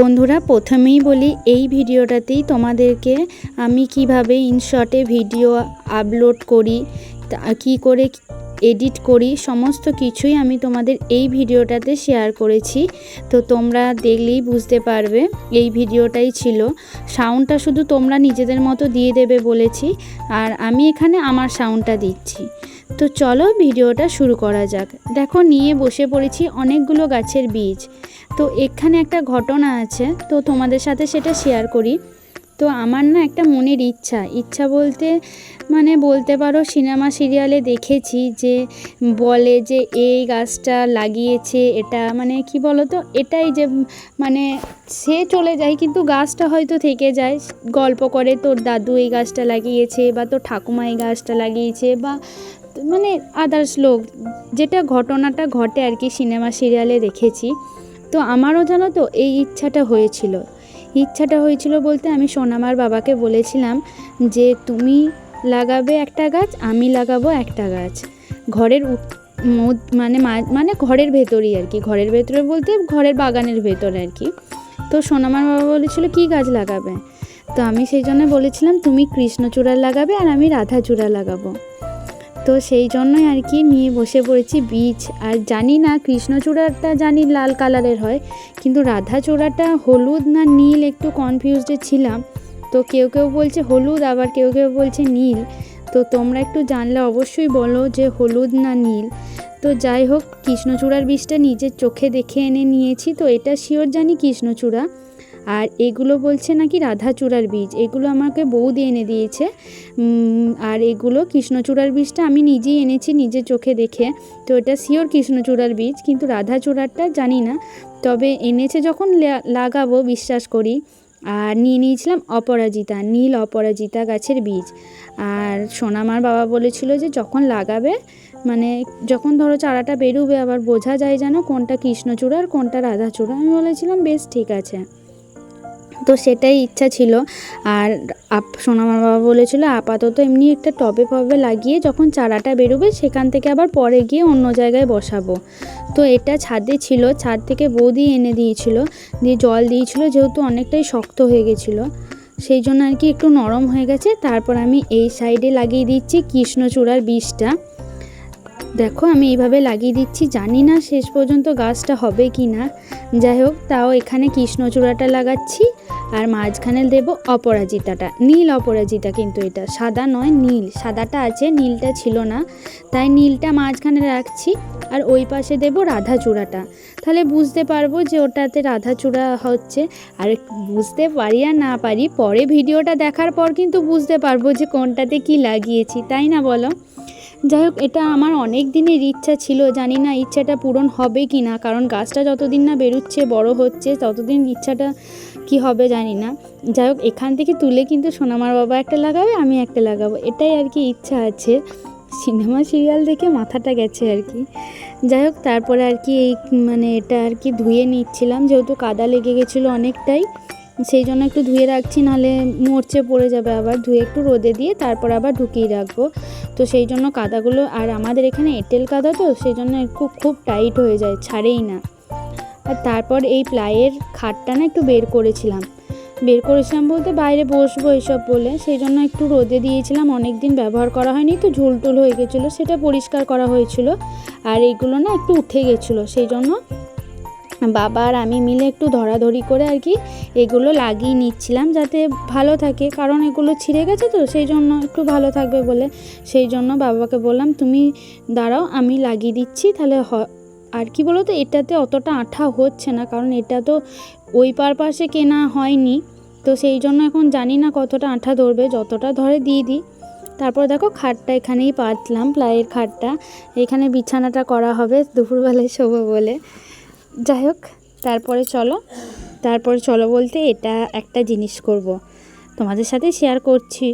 বন্ধুরা, প্রথমেই বলি, এই ভিডিওটাতেই তোমাদেরকে আমি কীভাবে ইনশটে ভিডিও আপলোড করি কী করে এডিট করি, সমস্ত কিছুই আমি তোমাদের এই ভিডিওটাতে শেয়ার করেছি। তো তোমরা দেখলেই বুঝতে পারবে, এই ভিডিওটাই ছিল। সাউন্ডটা শুধু তোমরা নিজেদের মতো দিয়ে দেবে বলেছি, আর আমি এখানে আমার সাউন্ডটা দিচ্ছি। তো চলো ভিডিওটা শুরু করা যাক। দেখো নিয়ে বসে পড়েছি অনেকগুলো গাছের বীজ। তো এখানে একটা ঘটনা আছে, তো তোমাদের সাথে সেটা শেয়ার করি। তো আমার না একটা মনের ইচ্ছা ইচ্ছা বলতে মানে বলতে পারো সিনেমা সিরিয়ালে দেখেছি যে বলে যে এই গাছটা লাগিয়েছে, এটা মানে কি বলো তো এটাই যে মানে সে চলে যায় কিন্তু গাছটা হয়তো থেকে যায়। গল্প করে তোর দাদু এই গাছটা লাগিয়েছে বা তোর ঠাকুমা এই গাছটা লাগিয়েছে বা মানে আদার্স লোক, যেটা ঘটনাটা ঘটে আর কি সিনেমা সিরিয়ালে দেখেছি, তো আমারও জানো তো এই ইচ্ছাটা হয়েছিল। ইচ্ছাটা হয়েছিল বলতে আমি সোনামার বাবাকে বলেছিলাম যে, তুমি লাগাবে একটা গাছ, আমি লাগাবো একটা গাছ। ঘরের মানে মানে ঘরের ভেতরই আর কি, ঘরের ভেতরে বলতে ঘরের বাগানের ভেতরে আর কি। তো সোনামার বাবা বলেছিল, কি গাছ লাগাবে? তো আমি সেই জন্য বলেছিলাম, তুমি কৃষ্ণচূড়া লাগাবে আর আমি রাধাচূড়া লাগাবো। তো সেই জন্যই আর কি নিয়ে বসে পড়েছি বীজ আর জানি না কৃষ্ণচূড়াটা জানি লাল কালারের হয়, কিন্তু রাধাচূড়াটা হলুদ না নীল একটু কনফিউজডে ছিলাম। তো কেউ কেউ বলছে হলুদ, আবার কেউ কেউ বলছে নীল। তো তোমরা একটু জানলে অবশ্যই বলো যে হলুদ না নীল। তো যাই হোক, কৃষ্ণচূড়ার বীজটা নিজের চোখে দেখে এনে নিয়েছি, তো এটা শিওর জানি কৃষ্ণচূড়া। আর এগুলো বলছে নাকি রাধাচূড়ার বীজ। এগুলো আমাকে বৌদি এনে দিয়েছে। আর এগুলো কৃষ্ণচূড়ার বীজটা আমি নিজেই এনেছি নিজে চোখে দেখে। তো এটা শিওর কৃষ্ণচূড়ার বীজ, কিন্তু রাধাচূড়ারটা জানি না। তবে এনেছে যখন লাগাবো, বিশ্বাস করি। আর নিয়ে নিয়েছিলাম অপরাজিতা, নীল অপরাজিতা গাছের বীজ। আর সোনামার বাবা বলেছিল যে যখন লাগাবে মানে যখন ধরো চারাটা বেরোবে, আবার বোঝা যায় যেন কোনটা কৃষ্ণচূড়া আর কোনটা রাধাচূড়া। আমি বলেছিলাম, বেশ, ঠিক আছে। তো সেটাই ইচ্ছা ছিল। আর আপ, সোনামার বাবা বলেছিল, আপাতত এমনি একটা টবে ফবে লাগিয়ে যখন চারাটা বেরোবে সেখান থেকে আবার পরে গিয়ে অন্য জায়গায় বসাবো। তো এটা ছাদে ছিল, ছাদ থেকে বৌদি এনে দিয়েছিল, দিয়ে জল দিয়েছিল যেহেতু অনেকটাই শক্ত হয়ে গেছিল। সেই জন্য আর কি একটু নরম হয়ে গেছে, তারপর আমি এই সাইডে লাগিয়ে দিচ্ছি কৃষ্ণচূড়ার বীজটা। দেখো আমি এইভাবে লাগিয়ে দিচ্ছি, জানি না শেষ পর্যন্ত গাছটা হবে কি না যাই হোক, তাও এখানে কৃষ্ণচূড়াটা লাগাচ্ছি। আর মাঝখানে দেব অপরাজিতাটা। নীল অপরাজিতা কিন্তু এটা। সাদা নয়, নীল। সাদাটা আছে, নীলটা ছিল না। তাই নীলটা মাঝখানে রাখছি আর ওই পাশে দেব রাধাচূড়াটা। তাহলে বুঝতে পারব যে ওটাতে রাধাচূড়া হচ্ছে। আর বুঝতে পারি আর না পারি, পরে ভিডিওটা দেখার পর কিন্তু বুঝতে পারব যে কোনটাতে কি লাগিয়েছি, তাই না বলো? যাই হোক এটা আমার অনেক দিনের ইচ্ছা ছিল, জানি না ইচ্ছাটা পূরণ হবে কি না কারণ গাছটা যতদিন না বেরোচ্ছে, বড় হচ্ছে, ততদিন ইচ্ছাটা কি হবে জানি না। যাই হোক, এখান থেকে তুলে কিন্তু সোনামার বাবা একটা লাগাবে, আমি একটা লাগাবো। এটাই আর কি ইচ্ছা আছে। সিনেমা, সিরিয়াল দেখে মাথাটা গেছে আর কি। যাই হোক, তারপরে আর কি এই মানে এটা আর কি ধুয়ে নিচ্ছিলাম, যেহেতু কাদা লেগে গেছিল অনেকটাই। সেই জন্য একটু ধুয়ে রাখছি, নাহলে মরচে পড়ে যাবে আবার। ধুয়ে একটু রোদে দিয়ে তারপর আবার ঢুকিয়ে রাখব। তো সেই জন্য কাদাগুলো, আর আমাদের এখানে এঁটেল কাদা তো, সেই জন্য একটু খুব টাইট হয়ে যায়, ছাড়েই না। আর তারপর এই প্লাইয়ের খাটটা না একটু বের করেছিলাম। বের করেছিলাম বলতে বাইরে বসবো এইসব বলে, সেই জন্য একটু রোদে দিয়েছিলাম অনেক দিন ব্যবহার করা হয়নি তো ঝুলটুল হয়ে গেছিল, সেটা পরিষ্কার করা হয়েছিল। আর এইগুলো না একটু উঠে গেছিল, সেই জন্য বাবা আর আমি মিলে একটু ধরাধরি করে আর কি এগুলো লাগিয়ে নিচ্ছিলাম যাতে ভালো থাকে, কারণ এগুলো ছিঁড়ে গেছে তো, সেই জন্য একটু ভালো থাকবে বলে। সেই জন্য বাবাকে বললাম, তুমি দাঁড়াও, আমি লাগিয়ে দিচ্ছি, তাহলে আর কি বলো তো এটাতে অতটা আঠা হচ্ছে না, কারণ এটা তো ওই পারপাসে কেনা হয়নি। তো সেই জন্য এখন জানি না কতটা আঠা ধরবে, যতটা ধরে দিয়ে দিই। তারপর দেখো খাটটা এখানেই পাতলাম, প্লাইয়ের খাটটা। এখানে বিছানাটা করা হবে দুপুরবেলায় শোবো বলে। যাই হোক, তারপরে চলো। তারপরে চলো বলতে এটা একটা জিনিস করব। তোমাদের সাথে শেয়ার করছি।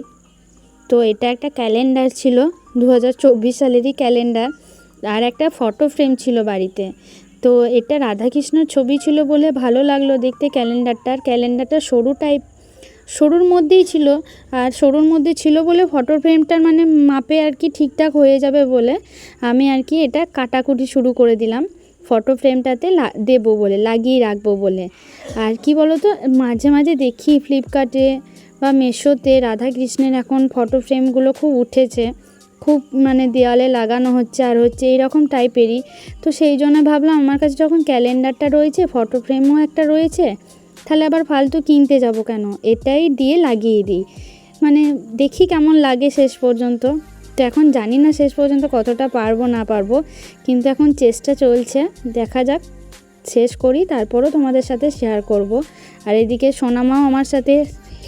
তো এটা একটা ক্যালেন্ডার ছিল দু হাজার চব্বিশ সালেরই ক্যালেন্ডার আর একটা ফটো ফ্রেম ছিল বাড়িতে। তো এটা রাধাকৃষ্ণর ছবি ছিল বলে ভালো লাগল দেখতে ক্যালেন্ডারটার ক্যালেন্ডারটা সরু টাইপ সরুর মধ্যেই ছিল। আর সরুর মধ্যে ছিল বলে ফটো ফ্রেমটার মানে মাপে আর কি ঠিকঠাক হয়ে যাবে বলে আমি আর কি এটা কাটাকুটি শুরু করে দিলাম। ফটো ফ্রেমটাতে দেবো বলে, লাগিয়ে রাখব বলে। আর কি বলো তো মাঝে মাঝে দেখি ফ্লিপকার্টে বা মেশোতে রাধাকৃষ্ণের এখন ফটো ফ্রেমগুলো খুব উঠেছে। খুব মানে দেওয়ালে লাগানো হচ্ছে আর হচ্ছে এইরকম টাইপেরই। তো সেই জন্য ভাবলাম আমার কাছে যখন ক্যালেন্ডারটা রয়েছে ফটো ফ্রেমও একটা রয়েছে, তাহলে আবার ফালতু কিনতে যাব কেন? এটাই দিয়ে লাগিয়ে দিই। মানে দেখি কেমন লাগে শেষ পর্যন্ত। তো এখন জানি না শেষ পর্যন্ত কতটা পারব, না পারব। কিন্তু এখন চেষ্টা চলছে, দেখা যাক। শেষ করি, তারপরও তোমাদের সাথে শেয়ার করব। আর এদিকে সোনামাও আমার সাথে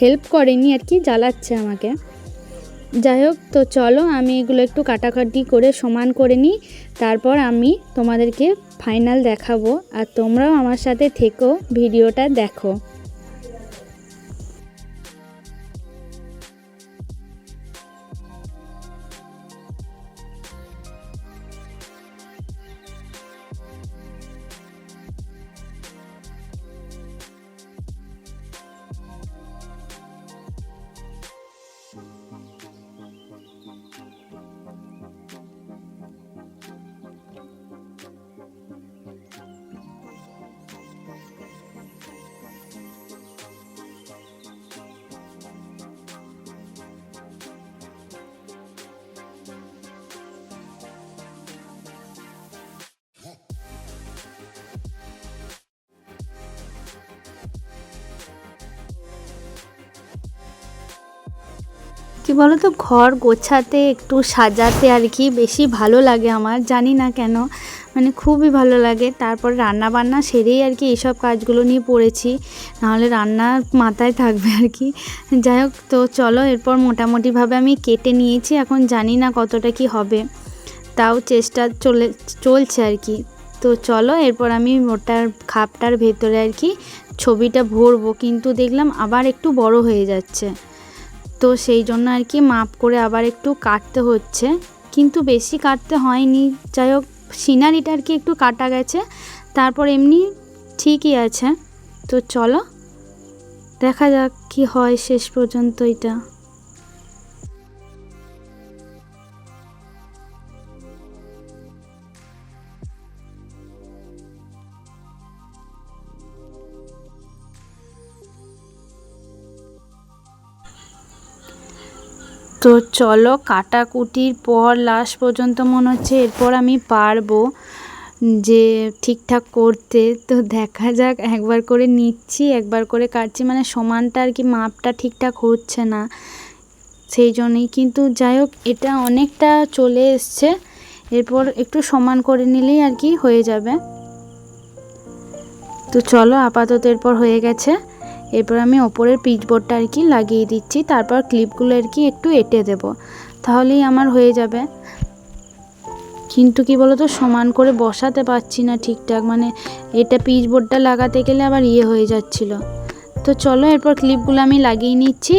হেল্প করেনি আর কি, জ্বালাচ্ছে আমাকে। যাই হোক, তো চলো আমি এগুলো একটু কাটাকাটি করে সমান করে নিই। তারপর আমি তোমাদেরকে ফাইনাল দেখাবো। আর তোমরাও আমার সাথে থেকো, ভিডিওটা দেখো। কি বলো তো ঘর গোছাতে, একটু সাজাতে আর কি বেশি ভালো লাগে আমার, জানি না কেন। মানে খুবই ভালো লাগে। তারপর রান্না বান্না সেরেই আর কি এইসব কাজগুলো নিয়ে পড়েছি। নাহলে রান্না মাথায় থাকবে আর কি। যাই হোক, তো চলো এরপর মোটামুটিভাবে আমি কেটে নিয়েছি। এখন জানি না কতটা কি হবে। তাও চেষ্টা চলে, চলছে আর কি। তো চলো এরপর আমি ওটার খাপটার ভেতরে আর কি ছবিটা ভরবো। কিন্তু দেখলাম আবার একটু বড় হয়ে যাচ্ছে। তো সেই জন্য আর কি মাপ করে আবার একটু কাটতে হচ্ছে। কিন্তু বেশি কাটতে হয়নি। যাই হোক, সিনারিটা আর কি একটু কাটা গেছে। তারপর এমনি ঠিকই আছে। তো চলো, দেখা যাক কি হয় শেষ পর্যন্ত এটা। তো চলো কাটাকুটির পর লাস্ট পর্যন্ত মনে হচ্ছে এরপর আমি পারব যে ঠিকঠাক করতে। তো দেখা যাক, একবার করে নিচ্ছি, একবার করে কাটছি। মানে সমানটা আর কি, মাপটা ঠিকঠাক হচ্ছে না। সেই জন্যই কিন্তু যাই হোক, এটা অনেকটা চলে এসছে। এরপর একটু সমান করে নিলেই আর কি হয়ে যাবে। তো চলো, আপাতত এরপর হয়ে গেছে। এরপর আমি ওপরের পিচবোর্ডটা আর কি লাগিয়ে দিচ্ছি, তারপর ক্লিপগুলো আর কি একটু এঁটে দেবো, তাহলেই আমার হয়ে যাবে। কিন্তু কি বলতো, সমান করে বসাতে পারছি না ঠিকঠাক মানে এটা পিচবোর্ডটা লাগাতে গেলে আবার ইয়ে হয়ে যাচ্ছিল। তো চলো, এরপর ক্লিপগুলো আমি লাগিয়ে নিচ্ছি,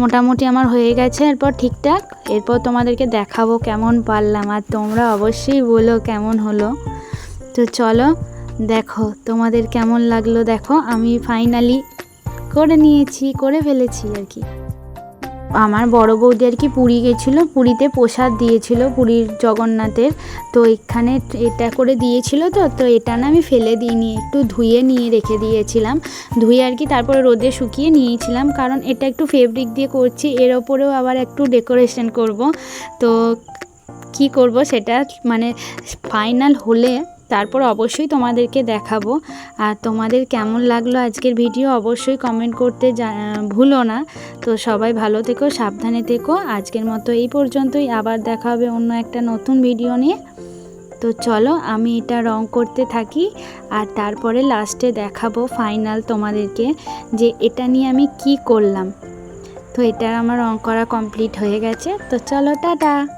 মোটামুটি আমার হয়ে গেছে এরপর ঠিকঠাক। এরপর তোমাদেরকে দেখাবো কেমন পারলাম, আর তোমরা অবশ্যই বলো কেমন হলো। তো চলো, দেখো তোমাদের কেমন লাগল, দেখো, আমি ফাইনালি করে নিয়েছি, করে ফেলেছি আর কি। আমার বড় বৌদি আর কি পুরী গেছিল, পুরীতে প্রসাদ দিয়েছিল পুরীর জগন্নাথের। তো এখানে এটা করে দিয়েছিল তো তো এটা না আমি ফেলে দিইনি, একটু ধুয়ে নিয়ে রেখে দিয়েছিলাম। ধুয়ে আর কি তারপরে রোদে শুকিয়ে নিয়েছিলাম, কারণ এটা একটু ফেব্রিক দিয়ে করছি, এর ওপরেও আবার একটু ডেকোরেশন করব। তো কি করব সেটা মানে ফাইনাল হলে তারপর অবশ্যই তোমাদেরকে দেখাবো। আর তোমাদের কেমন লাগল আজকের ভিডিও অবশ্যই কমেন্ট করতে ভুলো না। তো সবাই ভালো থেকো, সাবধানে থেকো। আজকের মতো এই পর্যন্তই। আবার দেখা হবে অন্য একটা নতুন ভিডিও নিয়ে। তো চলো, আমি এটা রং করতে থাকি। আর তারপরে লাস্টে দেখাবো ফাইনাল তোমাদেরকে যে এটা নিয়ে আমি কি করলাম। তো এটা আমার রং করা কমপ্লিট হয়ে গেছে। তো চলো, টাটা!